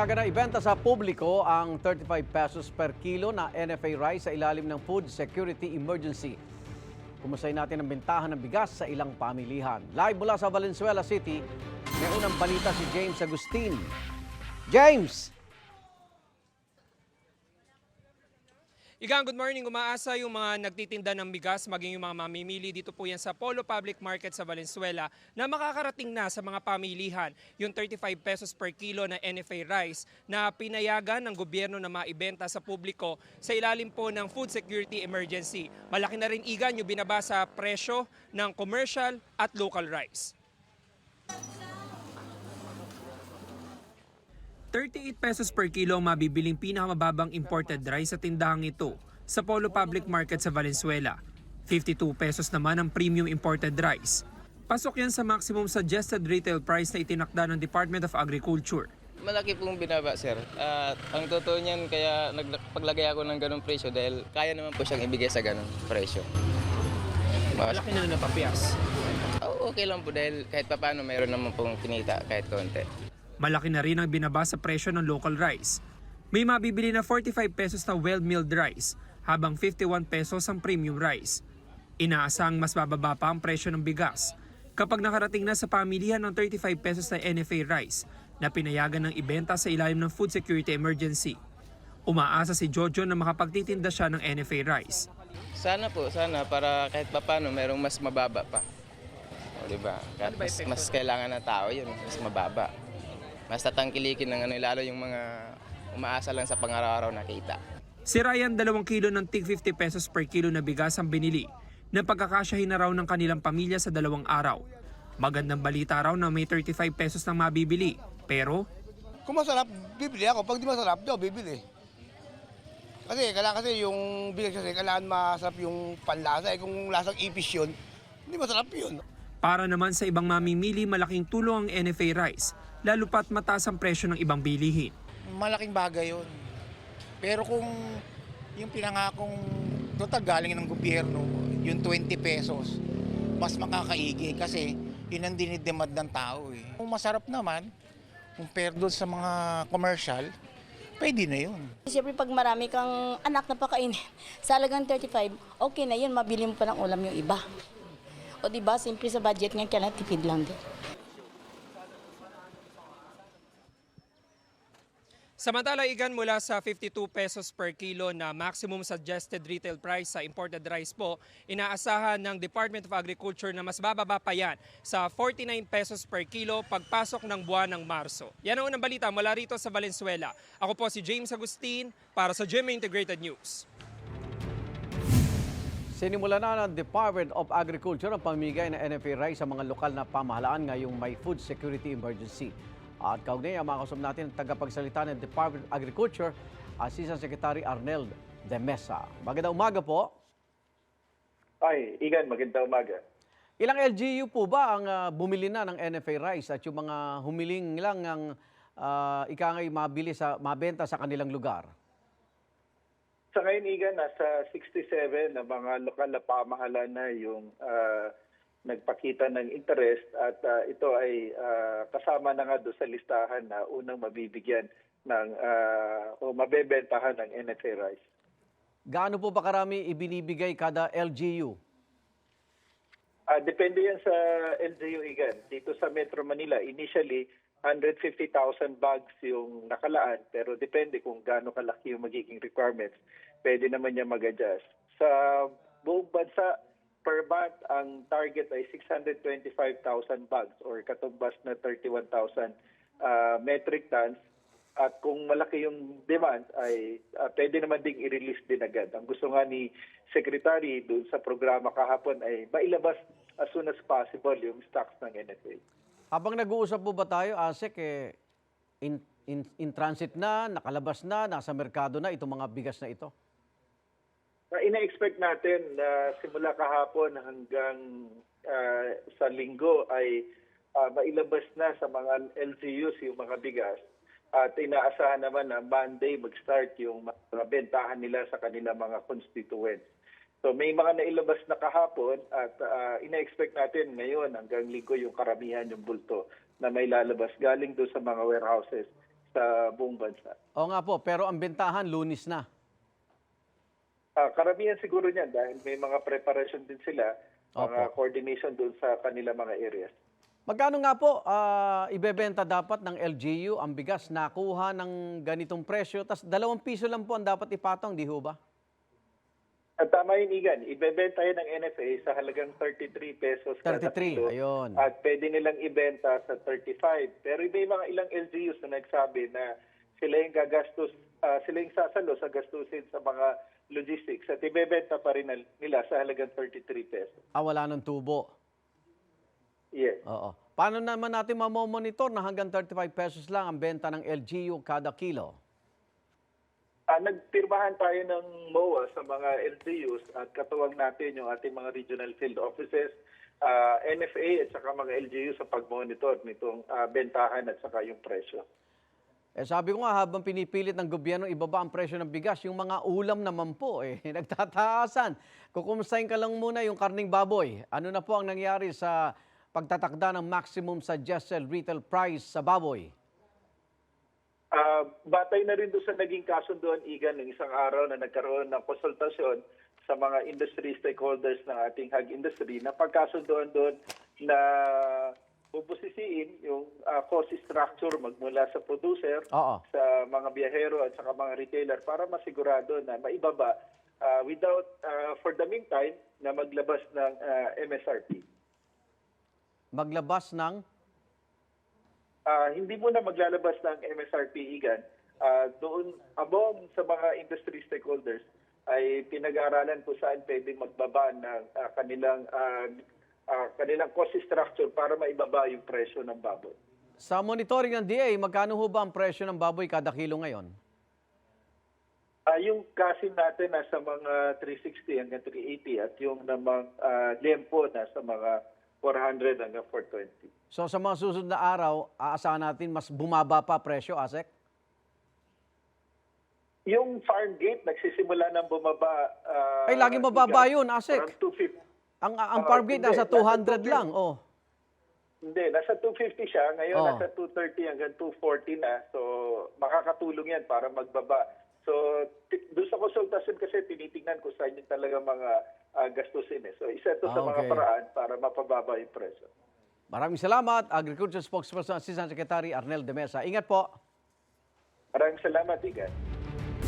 Pinayagan na ibenta sa publiko ang 35 pesos per kilo na NFA rice sa ilalim ng Food Security Emergency. Kumusay natin ang bentahan ng bigas sa ilang pamilihan. Live mula sa Valenzuela City, may unang balita si James Agustin. James! Igang, good morning. Umaasa yung mga nagtitinda ng bigas, maging yung mga mamimili dito po yan sa Polo Public Market sa Valenzuela na makakarating na sa mga pamilihan yung 35 pesos per kilo na NFA rice na pinayagan ng gobyerno na maibenta sa publiko sa ilalim po ng Food Security Emergency. Malaki na rin igan yung binabasa presyo ng commercial at local rice. 38 pesos per kilo ang mabibiling pinakamababang imported rice sa tindahang ito sa Polo Public Market sa Valenzuela. 52 pesos naman ang premium imported rice. Pasok yan sa maximum suggested retail price na itinakda ng Department of Agriculture. Malaki pong binaba, sir. At ang totoo niyan, kaya nagpaglagay ako ng ganong presyo dahil kaya naman po siyang ibigay sa ganong presyo. Mas, Malaki na napapiyas. oh, okay lang po dahil kahit papaano mayroon naman pong kinita kahit konti. Malaki na rin ang binaba sa presyo ng local rice. May mabibili na 45 pesos na well-milled rice, habang 51 pesos ang premium rice. Inaasang mas bababa pa ang presyo ng bigas kapag nakarating na sa pamilihan ng 35 pesos na NFA rice na pinayagan ng ibenta sa ilalim ng food security emergency. Umaasa si Jojo na makapagtitinda siya ng NFA rice. Sana po, sana para kahit papaano mayroong mas mababa pa. O, di ba? Kahit mas, mas kailangan ng tao yun, mas mababa. Mas tatangkilikin ng ano, lalo yung mga umaasa lang sa pangaraw-araw na kita. Si Ryan, 2 kilo ng tig 50 pesos per kilo na bigas ang binili na pagkakasyahin na raw ng kanilang pamilya sa dalawang araw. Magandang balita raw na may 35 pesos nang mabibili. Pero Kung masarap, bibili ako. Pag di masarap, di ako bibili. Kasi kailangan kasi yung bigas kasi kailangan masarap yung panlasa. Eh, kung lasang ipis yun, hindi masarap yun. Para naman sa ibang mamimili, malaking tulong ang NFA rice, lalo pat mataas ang presyo ng ibang bilihin. malaking bagay yun. Pero kung yung pinangakong total galing ng gobyerno, yung 20 pesos, mas makakaigi kasi yun ang dinidemand ng tao eh. Kung masarap naman, compare doon sa mga commercial, pwede na yun. Siyempre pag marami kang anak na pakainin, sa halagang 35, okay na yun, mabili mo pa ng ulam yung iba. O di ba, simple sa budget nga, kaya tipid lang din. Samantala, igan mula sa 52 pesos per kilo na maximum suggested retail price sa imported rice po, inaasahan ng Department of Agriculture na mas bababa pa yan sa 49 pesos per kilo pagpasok ng buwan ng Marso. Yan ang unang balita mula rito sa Valenzuela. Ako po si James Agustin para sa GMA Integrated News. Sinimula na ng Department of Agriculture ang pamimigay ng NFA rice sa mga lokal na pamahalaan ngayong may food security emergency. At kaugnay ang mga kasama natin ang tagapagsalita ng Department of Agriculture, Assistant Secretary Arnel De Mesa. Magandang umaga po. Ay, Igan, magandang umaga. Ilang LGU po ba ang ah, bumili na ng NFA rice at yung mga humiling lang ang uh, ikangay mabili sa mabenta sa kanilang lugar? Sa ngayon, Igan, nasa 67 na mga lokal na pamahalaan na yung ah, nagpakita ng interest at ah, ito ay ah, kasama na nga doon sa listahan na unang mabibigyan ng ah, o mabebentahan ng NFA rice. Gaano po ba karami ibinibigay kada LGU? Ah, depende yan sa LGU Igan. Dito sa Metro Manila, initially 150,000 bags yung nakalaan pero depende kung gaano kalaki yung magiging requirements. Pwede naman niya mag-adjust. Sa buong bansa, per month, ang target ay 625,000 bags or katumbas na 31,000 ah, metric tons. At kung malaki yung demand, ay ah, pwede naman ding i-release din agad. Ang gusto nga ni Secretary doon sa programa kahapon ay mailabas as soon as possible yung stocks ng NFA. Habang nag-uusap po ba tayo, ASEC, eh, in, in, in transit na, nakalabas na, nasa merkado na itong mga bigas na ito? Uh, ina-expect natin na simula kahapon hanggang ah, sa linggo ay ah, mailabas na sa mga LGUs yung mga bigas. At inaasahan naman na Monday mag-start yung mga bentahan nila sa kanilang mga constituents. So may mga nailabas na kahapon at ah, ina-expect natin ngayon hanggang linggo yung karamihan yung bulto na may lalabas galing doon sa mga warehouses sa buong bansa. O nga po, pero ang bentahan, lunis na. Ah, karamihan siguro niyan dahil may mga preparation din sila, mga Opo. coordination doon sa kanila mga areas. Magkano nga po ah, ibebenta dapat ng LGU ang bigas nakuha ng ganitong presyo? Tapos dalawang piso lang po ang dapat ipatong, di ho ba? At tama yun, Igan. Ibebenta yan ng NFA sa halagang 33 pesos kada 33, kilo. ayun. At pwede nilang ibenta sa 35. Pero may mga ilang LGUs na nagsabi na sila yung gagastos, ah, sila yung sasalo sa gastusin sa mga logistics at ibebenta pa rin nil- nila sa halagang 33 pesos. Ah, wala ng tubo. Yes. Oo. Paano naman natin mamomonitor na hanggang 35 pesos lang ang benta ng LGU kada kilo? Ah, nagpirmahan tayo ng MOA sa mga LGUs at katuwang natin yung ating mga regional field offices, ah, NFA at saka mga LGU sa pag-monitor nitong ah, bentahan at saka yung presyo. Eh sabi ko nga, habang pinipilit ng gobyerno ibaba ang presyo ng bigas, yung mga ulam naman po, eh, nagtataasan. Kukumustahin ka lang muna yung karning baboy. Ano na po ang nangyari sa pagtatakda ng maximum suggested retail price sa baboy? Ah, batay na rin doon sa naging kasunduan, Igan, ng isang araw na nagkaroon ng konsultasyon sa mga industry stakeholders ng ating hog industry na pagkasunduan doon na bubusisiin yung ah, cost structure magmula sa producer Oo. sa mga biyahero at saka mga retailer para masigurado na maibaba ah, without, ah, for the meantime, na maglabas ng ah, MSRP. Maglabas ng Ah, hindi mo na maglalabas ng MSRP igan. Ah, doon abong sa mga industry stakeholders ay pinag-aaralan kung saan pwedeng magbaba ng ah, kanilang ah, ah, kanilang cost structure para maibaba yung presyo ng baboy. Sa monitoring ng DA, magkano ho ba ang presyo ng baboy kada kilo ngayon? Ah, yung kasin natin nasa mga 360 hanggang 380 at yung namang uh, lempo nasa mga 400 hanggang 420. So sa mga susunod na araw, aasahan natin mas bumaba pa presyo, Asek? Yung farm gate nagsisimula ng bumaba. ah, Ay, laging mababa yun, Asek. Around 250. Ang, ang Ah, farm gate hindi. nasa Nasa 200 200. lang. Oh. Hindi, nasa 250 siya. Ngayon, Oh. nasa 230 hanggang 240 na. So, makakatulong yan para magbaba. So, doon sa konsultasyon kasi tinitingnan ko saan yung talaga mga ah, gastusin. Eh. So, isa to sa Ah, mga okay. paraan para mapababa yung presyo. Maraming salamat, Agriculture Spokesperson Assistant Secretary Arnel de Mesa. Ingat po. Maraming salamat, Igan.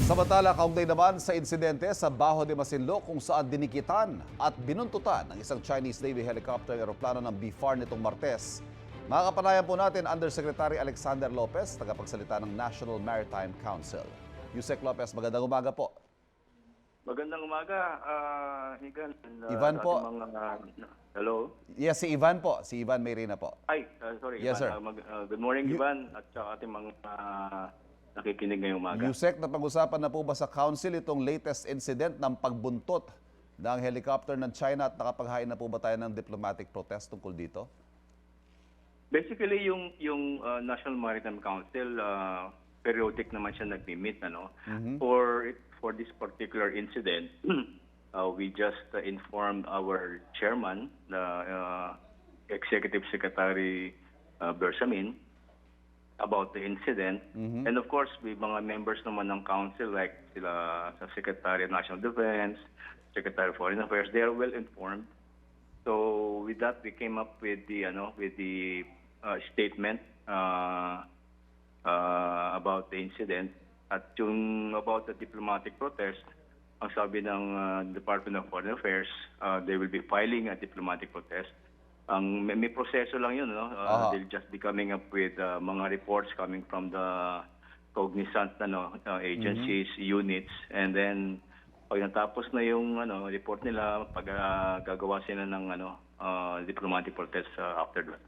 Samantala, kaugnay naman sa insidente sa Baho de Masinloc kung saan dinikitan at binuntutan ng isang Chinese Navy helicopter aeroplano ng BFAR nitong Martes. Makakapanayan po natin Undersecretary Alexander Lopez, tagapagsalita ng National Maritime Council. Yusek Lopez, magandang umaga po. Magandang umaga, ah, Higan. and, ah, Ivan po. Mga, hello? Yes, si Ivan po. Si Ivan Mayrina po. Ay, ah, sorry. Yes, Ivan. sir. Ah, mag- ah, good morning, Ivan, at saka ating mga ah, nakikinig ngayong umaga. Yusek, napag-usapan na po ba sa Council itong latest incident ng pagbuntot ng helicopter ng China at nakapaghain na po ba tayo ng diplomatic protest tungkol dito? Basically, yung yung ah, National Maritime Council, ah, periodic naman siya nagmi-meet, ano? For for this particular incident, uh, we just uh, informed our chairman, the uh, Executive Secretary uh, Bersamin, about the incident. And of course, may mga members naman ng council like sila sa Secretary of National Defense, Secretary of Foreign Affairs, they are well informed. So with that, we came up with the ano with the uh, statement uh, uh, about the incident at yung about the diplomatic protest. Ang sabi ng uh, Department of Foreign Affairs, uh, they will be filing a diplomatic protest. Ang may, may proseso lang yun, no? Aha. Uh, they'll just be coming up with uh, mga reports coming from the cognizant ano, uh, agencies, units, and then pag natapos na yung ano report nila, pag uh, gagawa sila ng ano uh, diplomatic protest uh, after that.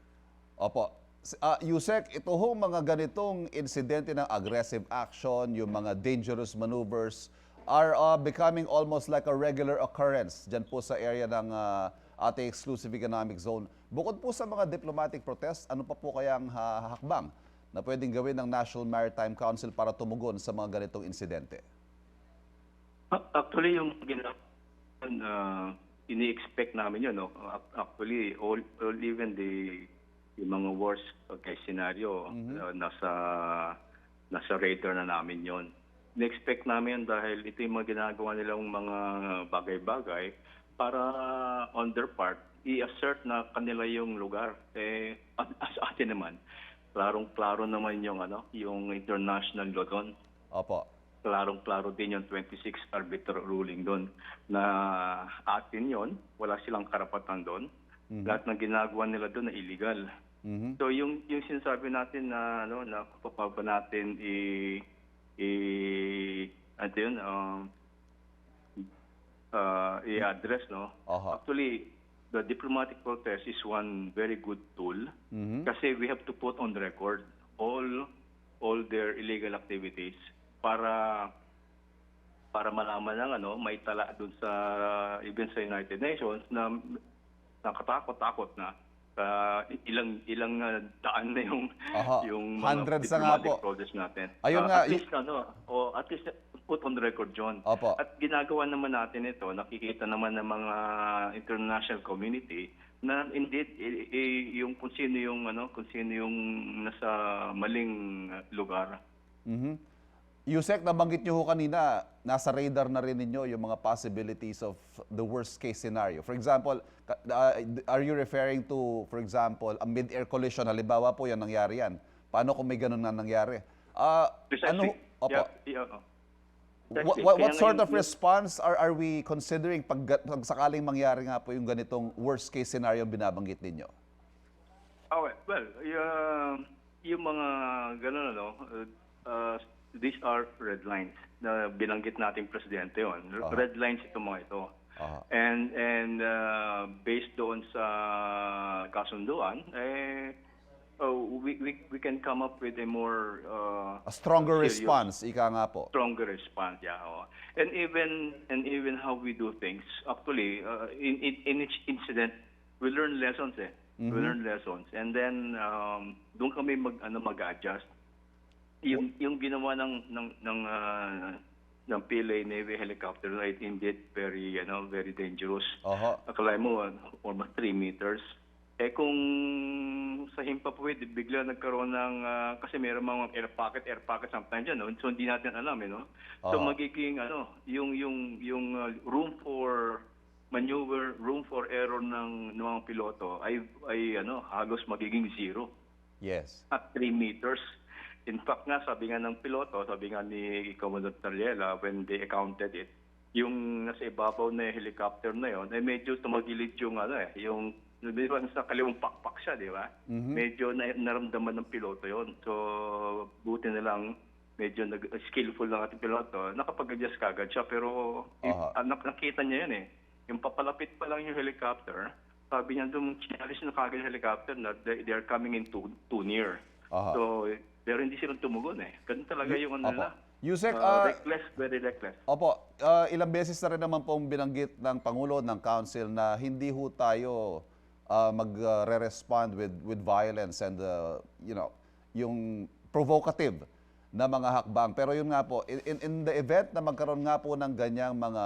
Opo. Ah, Yusek, ito hong mga ganitong insidente ng aggressive action, yung mga dangerous maneuvers, are ah, becoming almost like a regular occurrence dyan po sa area ng ah, ating exclusive economic zone. Bukod po sa mga diplomatic protests, ano pa po kayang ha- hakbang na pwedeng gawin ng National Maritime Council para tumugon sa mga ganitong insidente? Actually, yung ginawa, uh, ini-expect namin yun. No? Ac- Actually, all, all even the yung mga worst case scenario uh, nasa nasa radar na namin yon. Na-expect namin dahil ito yung mga ginagawa nilang mga bagay-bagay para on their part, i-assert na kanila yung lugar. Eh, as atin naman, klarong-klaro naman yung, ano, yung international law doon Opo. klarong-klaro din yung 26 arbiter ruling doon na atin yon wala silang karapatan doon. Lahat ng ginagawa nila doon na illegal. Mhm. So yung yung sinasabi natin na ano na pa ba natin i i ano yun um, uh, i-address no. Aha. Actually the diplomatic protest is one very good tool Mhm. kasi we have to put on record all all their illegal activities para para malaman ng ano may tala doon sa even sa United Nations na nakatakot-takot na sa ilang ilang uh, daan na yung Aha. yung Hundreds na nga diplomatic po. natin. Ayun Uh, nga, at y- least ano, o at least put on record John. Opo. At ginagawa naman natin ito, nakikita naman ng mga international community na indeed i- i- yung kung sino yung ano, kung sino yung nasa maling uh, lugar. Mhm. Yusek, nabanggit niyo ho kanina, nasa radar na rin ninyo yung mga possibilities of the worst case scenario. For example, uh, are you referring to, for example, a mid-air collision? Halimbawa po yan, nangyari yan. Paano kung may ganun na nangyari? Ah, ano, opo. Yeah, yeah, oh. What, what, sort of response are, are we considering pag, pag sakaling mangyari nga po yung ganitong worst case scenario binabanggit ninyo? Oh, well, well yung, yung mga gano'n, ano, uh, uh, these are red lines na binanggit nating presidente yon. Aha. Red lines ito mga ito. Aha. And and uh, based doon sa kasunduan, eh, oh, we, we we can come up with a more uh, A stronger serious- response, ika nga po. stronger response, yeah. oo. And even and even how we do things, actually, uh, in, in in each incident, we learn lessons eh. We learn lessons, and then um, doon kami mag ano mag-adjust. Yung yung ginawa ng ng ng uh, ng PLA Navy helicopter ay indeed very you know very dangerous. Aha. Akala mo uh, almost 3 meters. Eh kung sa himpapawid, bigla nagkaroon ng, ah, kasi mayroon mga air pocket, air pocket sometimes yan, no? so hindi natin alam, eh, no? So magiging, ano, yung, yung, yung ah, room for maneuver, room for error ng, ng mga piloto ay, ay ano, halos magiging zero Yes. at 3 meters. In fact nga, sabi nga ng piloto, sabi nga ni Commodore Tariela when they accounted it, yung nasa ibabaw na helicopter na yon, ay medyo tumagilid yung ano eh, yung di ba, sa kaliwang pakpak siya, di ba? Medyo na, naramdaman ng piloto yon. So, buti na lang medyo nag, skillful ng ating piloto, nakapag-adjust kagad siya. Pero eh, ah, nak- nakita niya yun eh. Yung papalapit pa lang yung helicopter, sabi niya doon, chinalis na kagad yung helicopter na they, they are coming in too, too near. Aha. So, pero hindi silang tumugon eh. Ganun talaga yung ano Opo. nila. Yusek, Uh, ah, reckless, very reckless. Opo, ah, ilang beses na rin naman pong binanggit ng Pangulo ng Council na hindi ho tayo ah, magre-respond with with violence and ah, you know, yung provocative na mga hakbang. Pero yun nga po, in, in- in the event na magkaroon nga po ng ganyang mga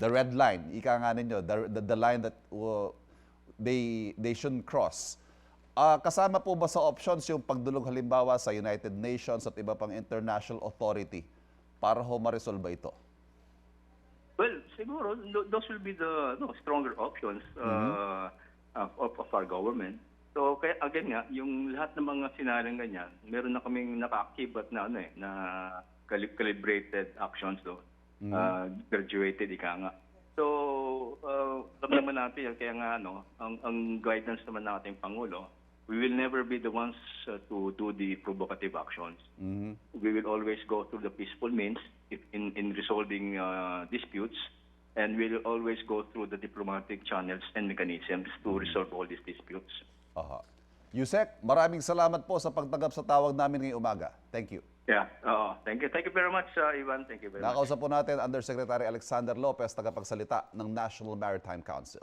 the red line, ika nga ninyo, the, the, the line that uh, they they shouldn't cross. Ah, kasama po ba sa options yung pagdulog halimbawa sa United Nations at iba pang international authority para ho ma-resolve ito? Well, siguro, th- those will be the no, stronger options uh, of, of, of our government. So, kaya again nga, yung lahat ng mga sinalang ganyan, meron na kaming naka-active at na, ano eh, na calib- calibrated actions do. Uh, graduated, ika nga. So, uh, alam naman natin yan, kaya nga, ano, ang, ang guidance naman ng ating Pangulo, we will never be the ones uh, to do the provocative actions we will always go through the peaceful means if- in, in resolving uh, disputes, and we will always go through the diplomatic channels and mechanisms to resolve all these disputes. Aha. Yusek, maraming salamat po sa pagtanggap sa tawag namin ngayong umaga. Thank you. Yeah, oo. thank you. Thank you very much, uh, Ivan. Thank you very much. Nakausap po natin Undersecretary Alexander Lopez, tagapagsalita ng National Maritime Council.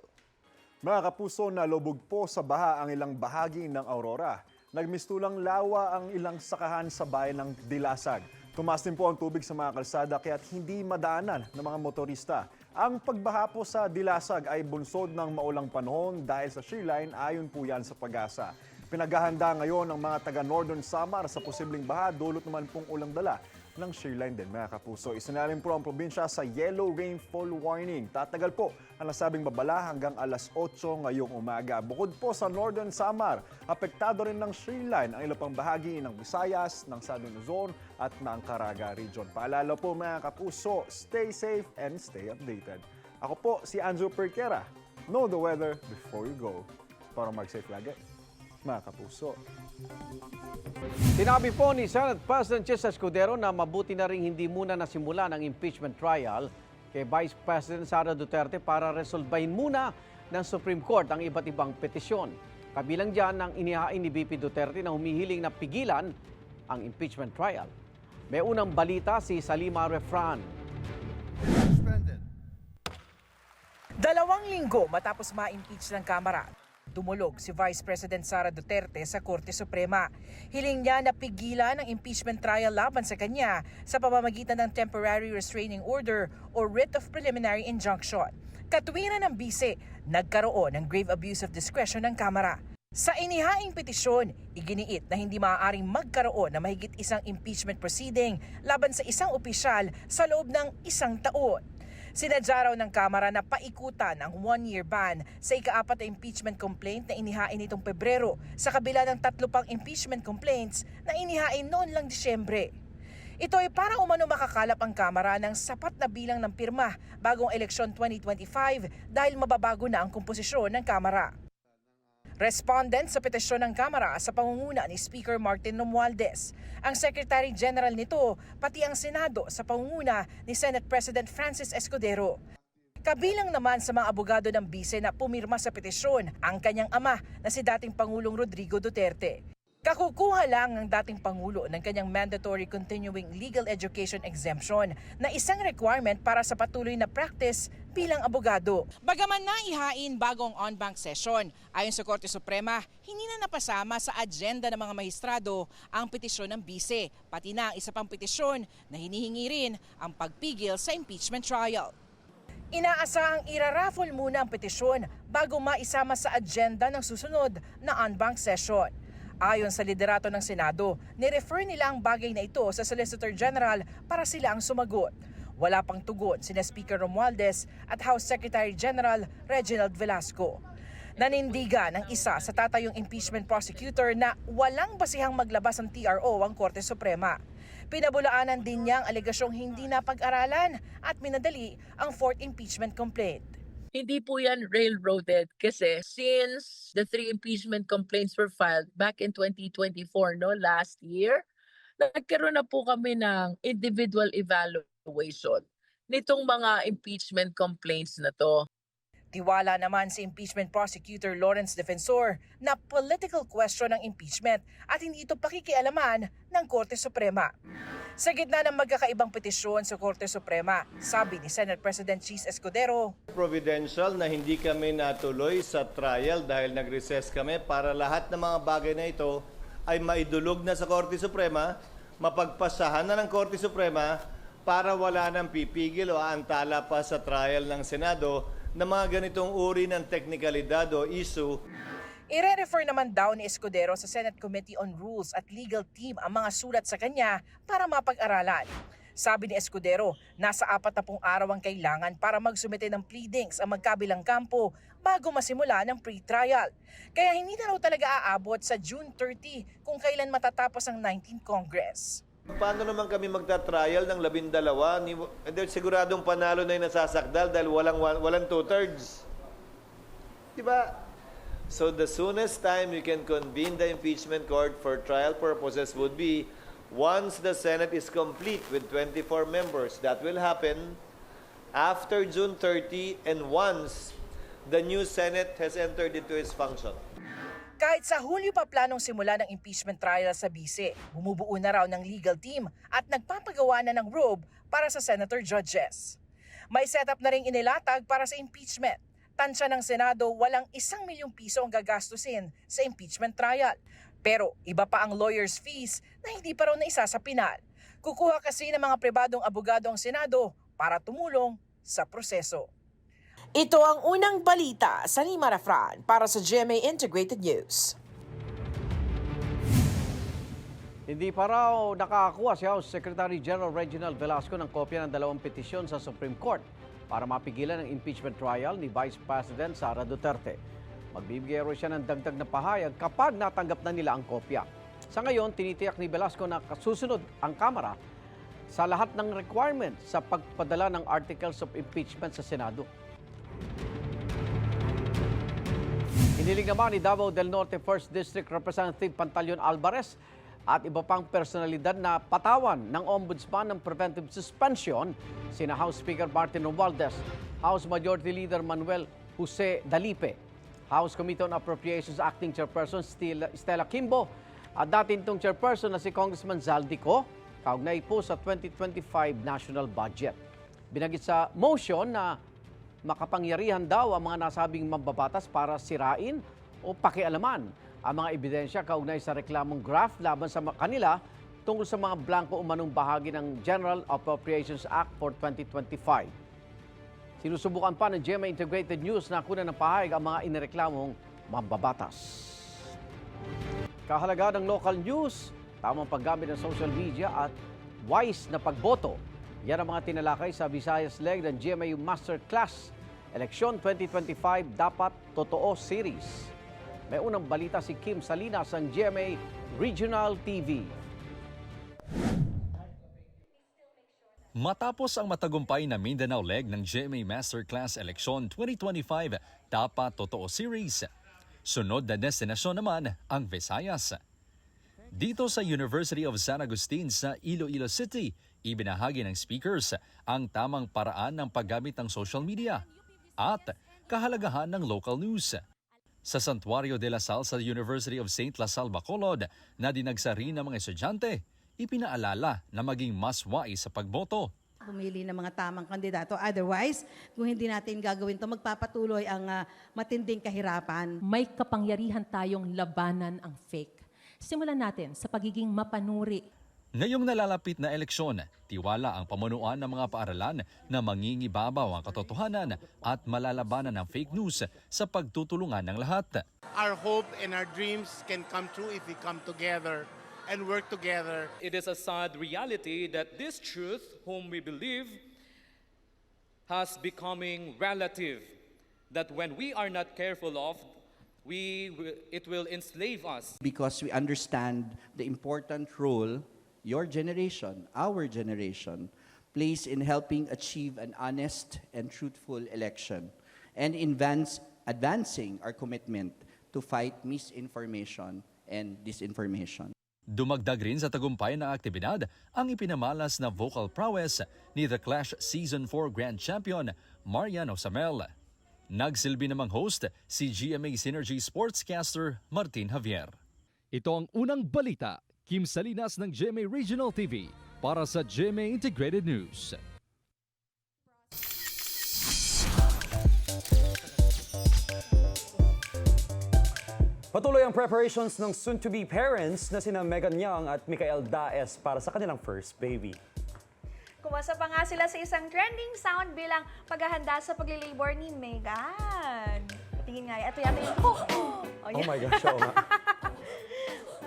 Mga kapuso, nalubog po sa baha ang ilang bahagi ng Aurora. Nagmistulang lawa ang ilang sakahan sa bayan ng Dilasag. Tumaas din po ang tubig sa mga kalsada kaya't hindi madaanan ng mga motorista. Ang pagbaha po sa Dilasag ay bunsod ng maulang panahon dahil sa shear line ayon po yan sa pag-asa. Pinaghahanda ngayon ng mga taga Northern Samar sa posibleng baha, dulot naman pong ulang dala ng shearline din mga kapuso. Isinalim po ang probinsya sa yellow rainfall warning. Tatagal po ang nasabing babala hanggang alas 8 ngayong umaga. Bukod po sa Northern Samar, apektado rin ng shearline ang ilang pang bahagi ng Visayas, ng Southern Luzon at ng Caraga Region. Paalala po mga kapuso, stay safe and stay updated. Ako po si Andrew Perquera. Know the weather before you go. Para mag-safe lagi, mga kapuso. Sinabi po ni Senate President Chis Escudero na mabuti na rin hindi muna nasimulan ang impeachment trial kay Vice President Sara Duterte para resolbahin muna ng Supreme Court ang iba't ibang petisyon. Kabilang dyan ang inihain ni BP Duterte na humihiling na pigilan ang impeachment trial. May unang balita si Salima Refran. Dalawang linggo matapos ma-impeach ng Kamara, tumulog si Vice President Sara Duterte sa Korte Suprema. Hiling niya na pigilan ang impeachment trial laban sa kanya sa pamamagitan ng Temporary Restraining Order o Writ of Preliminary Injunction. Katwiran ng bise, nagkaroon ng grave abuse of discretion ng Kamara. Sa inihaing petisyon, iginiit na hindi maaaring magkaroon na mahigit isang impeachment proceeding laban sa isang opisyal sa loob ng isang taon. Sinadya raw ng Kamara na paikutan ang one-year ban sa ikaapat na impeachment complaint na inihain nitong Pebrero sa kabila ng tatlo pang impeachment complaints na inihain noon lang Disyembre. Ito ay para umano makakalap ang Kamara ng sapat na bilang ng pirma bagong eleksyon 2025 dahil mababago na ang komposisyon ng Kamara. Respondent sa petisyon ng Kamara sa pangunguna ni Speaker Martin Romualdez. Ang Secretary General nito, pati ang Senado sa pangunguna ni Senate President Francis Escudero. Kabilang naman sa mga abogado ng bise na pumirma sa petisyon ang kanyang ama na si dating Pangulong Rodrigo Duterte. Kakukuha lang ng dating Pangulo ng kanyang mandatory continuing legal education exemption na isang requirement para sa patuloy na practice bilang abogado. Bagaman naihain bagong on-bank session, ayon sa Korte Suprema, hindi na napasama sa agenda ng mga mahistrado ang petisyon ng bise, pati na ang isa pang petisyon na hinihingi rin ang pagpigil sa impeachment trial. Inaasahang iraraffle muna ang petisyon bago maisama sa agenda ng susunod na on-bank session. Ayon sa liderato ng Senado, nirefer nila ang bagay na ito sa Solicitor General para sila ang sumagot. Wala pang tugon sina Speaker Romualdez at House Secretary General Reginald Velasco. Nanindiga ng isa sa tatayong impeachment prosecutor na walang basihang maglabas ng TRO ang Korte Suprema. Pinabulaanan din niya ang alegasyong hindi napag-aralan at minadali ang fourth impeachment complaint. Hindi po yan railroaded kasi since the three impeachment complaints were filed back in 2024, no, last year, nagkaroon na po kami ng individual evaluation nitong mga impeachment complaints na to. Tiwala naman si impeachment prosecutor Lawrence Defensor na political question ang impeachment at hindi ito pakikialaman ng Korte Suprema. Sa gitna ng magkakaibang petisyon sa Korte Suprema, sabi ni Senate President Cheese Escudero, providential na hindi kami natuloy sa trial dahil nag-recess kami para lahat ng mga bagay na ito ay maidulog na sa Korte Suprema, mapagpasahan na ng Korte Suprema para wala nang pipigil o aantala pa sa trial ng Senado na mga ganitong uri ng teknikalidad o issue Ire-refer naman daw ni Escudero sa Senate Committee on Rules at Legal Team ang mga sulat sa kanya para mapag-aralan. Sabi ni Escudero, nasa apat na pong araw ang kailangan para magsumite ng pleadings ang magkabilang kampo bago masimula ng pre-trial. Kaya hindi na raw talaga aabot sa June 30 kung kailan matatapos ang 19th Congress. Paano naman kami magta-trial ng labindalawa? Ni, eh, siguradong panalo na yung nasasakdal dahil walang, walang two-thirds. Di ba? So the soonest time we can convene the impeachment court for trial purposes would be once the Senate is complete with 24 members. That will happen after June 30 and once the new Senate has entered into its function. Kahit sa Hulyo pa planong simula ng impeachment trial sa bise, bumubuo na raw ng legal team at nagpapagawa na ng robe para sa senator judges. May setup na rin inilatag para sa impeachment. Tansya ng Senado, walang isang milyong piso ang gagastusin sa impeachment trial. Pero iba pa ang lawyer's fees na hindi pa raw naisa sa pinal. Kukuha kasi ng mga pribadong abogado ang Senado para tumulong sa proseso. Ito ang unang balita sa Lima Rafran para sa GMA Integrated News. Hindi pa raw nakakuha si House Secretary General Reginald Velasco ng kopya ng dalawang petisyon sa Supreme Court para mapigilan ang impeachment trial ni Vice President Sara Duterte. Magbibigay raw siya ng dagdag na pahayag kapag natanggap na nila ang kopya. Sa ngayon, tinitiyak ni Velasco na kasusunod ang Kamara sa lahat ng requirements sa pagpadala ng articles of impeachment sa Senado. Hiniling naman ni Davao del Norte 1st District Representative Pantaleon Alvarez at iba pang personalidad na patawan ng Ombudsman ng preventive suspension sina House Speaker Martin Romualdez, House Majority Leader Manuel Jose Dalipe, House Committee on Appropriations Acting Chairperson Stella Kimbo at dating itong chairperson na si Congressman Zaldico kaugnay po sa 2025 national budget. Binagit sa motion na makapangyarihan daw ang mga nasabing mambabatas para sirain o pakialaman ang mga ebidensya kaugnay sa reklamong graft laban sa kanila tungkol sa mga blanco umanong bahagi ng General Appropriations Act for 2025. Sinusubukan pa ng GMA Integrated News na kunan ng pahayag ang mga inireklamong mambabatas. Kahalaga ng local news, tamang paggamit ng social media at wise na pagboto. Yan ang mga tinalakay sa Visayas Leg ng GMA Masterclass. Eleksyon 2025 dapat totoo series. May unang balita si Kim Salinas ng GMA Regional TV. Matapos ang matagumpay na Mindanao leg ng GMA Masterclass Election 2025, dapat totoo series. Sunod na destinasyon naman ang Visayas. Dito sa University of San Agustin sa Iloilo City, ibinahagi ng speakers ang tamang paraan ng paggamit ng social media at kahalagahan ng local news. Sa Santuario de la Sal sa University of St. La Salle Bacolod na dinagsari ng mga estudyante, ipinaalala na maging mas wais sa pagboto. pumili ng mga tamang kandidato. Otherwise, kung hindi natin gagawin to magpapatuloy ang ah, matinding kahirapan. may kapangyarihan tayong labanan ang fake. Simulan natin sa pagiging mapanuri. Ngayong nalalapit na eleksyon, tiwala ang pamunuan ng mga paaralan na mangingibabaw ang katotohanan at malalabanan ng fake news sa pagtutulungan ng lahat. Our hope and our dreams can come true if we come together and work together. It is a sad reality that this truth, whom we believe, has becoming relative. That when we are not careful of, we it will enslave us. because we understand the important role your generation, our generation, plays in helping achieve an honest and truthful election and in advance, advancing our commitment to fight misinformation and disinformation. Dumagdag rin sa tagumpay ng aktibidad ang ipinamalas na vocal prowess ni The Clash Season 4 Grand Champion Mariano Samel. Nagsilbi namang host si GMA Synergy Sportscaster Martin Javier. Ito ang unang balita. Kim Salinas ng GMA Regional TV para sa GMA Integrated News. Patuloy ang preparations ng soon-to-be parents na sina Megan Young at Mikael Daes para sa kanilang first baby. Kumasa pa nga sila sa isang trending sound bilang paghahanda sa paglilibor ni Megan. Tingin nga, ito yata yung... Oh, oh, Oh my gosh, oo nga.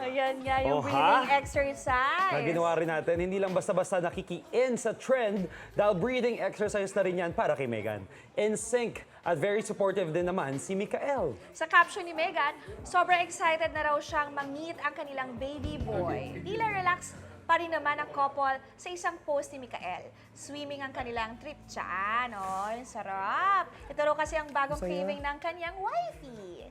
Ayan nga yung Oh, ha? breathing exercise. Na ginawa rin natin, hindi lang basta-basta nakiki-in sa trend dahil breathing exercise na rin yan para kay Megan. In sync at very supportive din naman si Mikael. Sa caption ni Megan, sobrang excited na raw siyang mang-meet ang kanilang baby boy. Tila relax pa rin naman ang couple sa isang post ni Mikael. Swimming ang kanilang trip dyan. Oh, sarap. Ito raw kasi ang bagong Saya. craving ng kanyang wifey.